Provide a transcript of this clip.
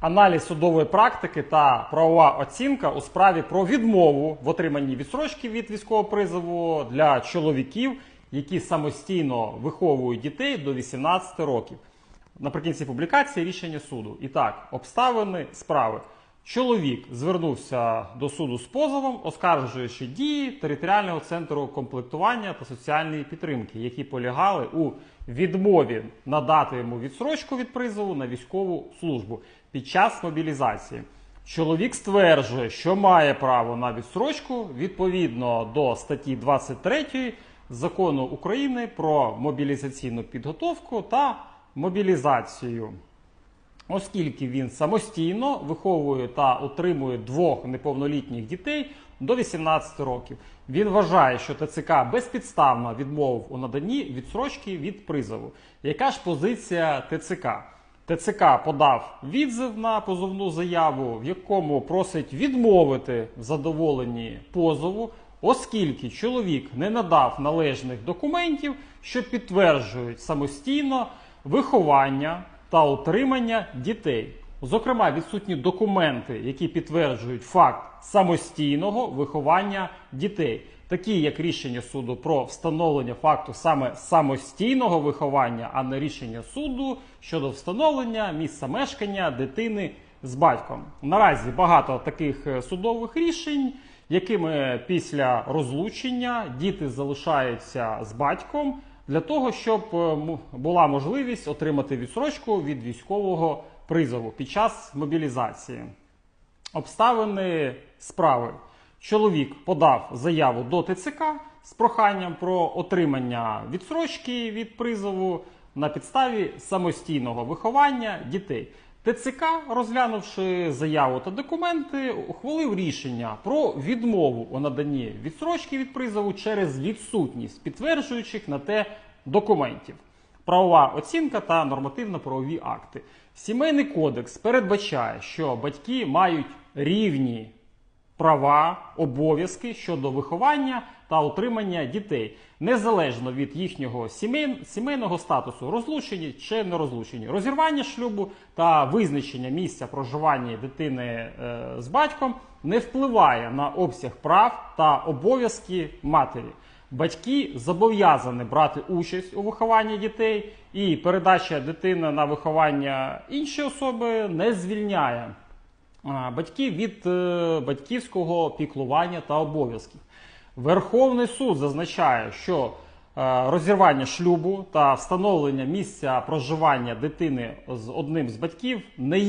Аналіз судової практики та правова оцінка у справі про відмову в отриманні відсрочки від військового призову для чоловіків, які самостійно виховують дітей до 18 років. Наприкінці публікації рішення суду. І так, обставини справи. Чоловік звернувся до суду з позовом, оскаржуючи дії територіального центру комплектування та соціальної підтримки, які полягали у відмові надати йому відсрочку від призову на військову службу під час мобілізації. Чоловік стверджує, що має право на відсрочку відповідно до статті 23 закону України про мобілізаційну підготовку та мобілізацію. Оскільки він самостійно виховує та утримує двох неповнолітніх дітей до 18 років, він вважає, що ТЦК безпідставно відмовив у наданні відсрочки від призову. Яка ж позиція ТЦК? ТЦК подав відзив на позовну заяву, в якому просить відмовити в задоволенні позову, оскільки чоловік не надав належних документів, що підтверджують самостійно виховання та утримання дітей. Зокрема, відсутні документи, які підтверджують факт самостійного виховання дітей, такі як рішення суду про встановлення факту саме самостійного виховання, а не рішення суду щодо встановлення місця мешкання дитини з батьком. Наразі багато таких е, судових рішень, якими після розлучення діти залишаються з батьком для того, щоб е, була можливість отримати відсрочку від військового призову під час мобілізації. Обставини справи. Чоловік подав заяву до ТЦК з проханням про отримання відсрочки від призову на підставі самостійного виховання дітей. ТЦК, розглянувши заяву та документи, ухвалив рішення про відмову у наданні відсрочки від призову через відсутність підтверджуючих на те документів правова оцінка та нормативно-правові акти. Сімейний кодекс передбачає, що батьки мають рівні права, обов'язки щодо виховання та утримання дітей, незалежно від їхнього сімей, сімейного статусу, розлучені чи не розлучені, розірвання шлюбу та визначення місця проживання дитини е, з батьком не впливає на обсяг прав та обов'язки матері. Батьки зобов'язані брати участь у вихованні дітей, і передача дитини на виховання іншої особи не звільняє батьків від е, батьківського піклування та обов'язків. Верховний суд зазначає, що е, розірвання шлюбу та встановлення місця проживання дитини з одним з батьків не є.